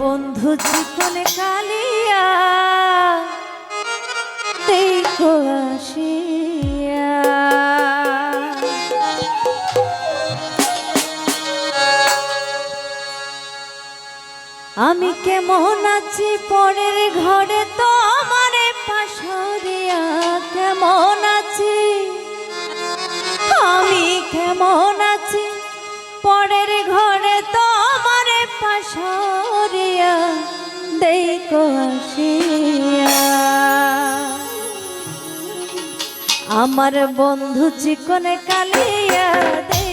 বন্ধু চিকন কালিয়া, দেখো আসিয়া। আমি কেমন আছি পরের ঘরে তো আমার পাশরিয়া, কেমন আছি? আমি কেমন আছি পরের ঘরে লইক আমার বন্ধু চিকনে কালিয়া দে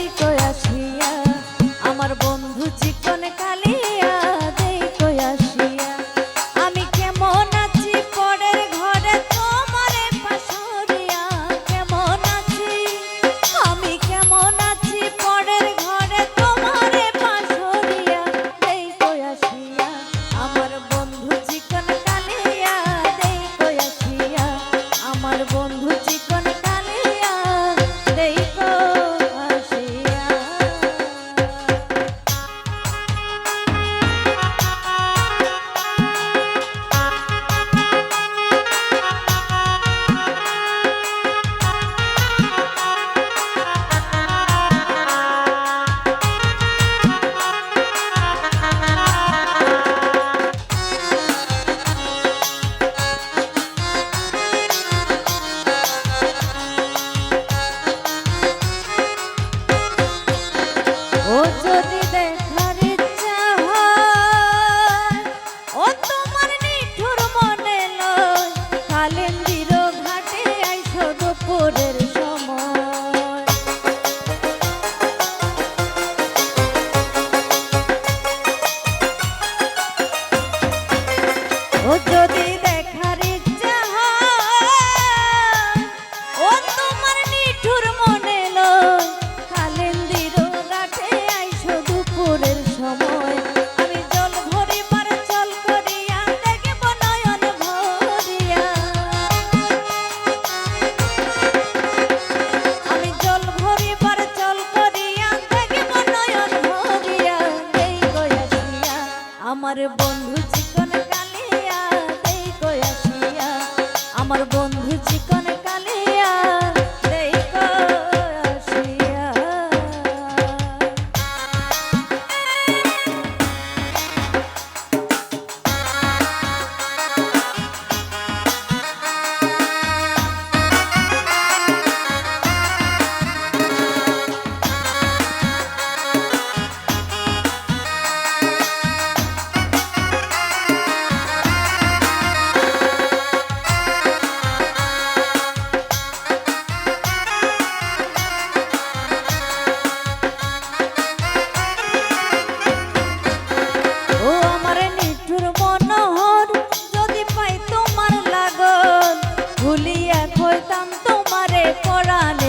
পরাণ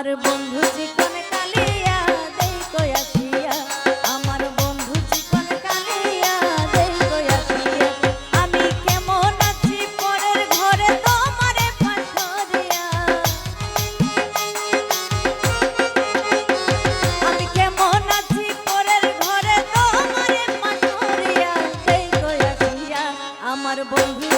আমার বন্ধু চিকন কালিয়া, দেই কয়াছিয়া আমার বন্ধু চিকন কালিয়া, দেই আমি কেমন আছি পরের ঘরে তোমারে ফাঁসরিয়া আমি কেমন আছি পরের ঘরে দেই আমার বন্ধু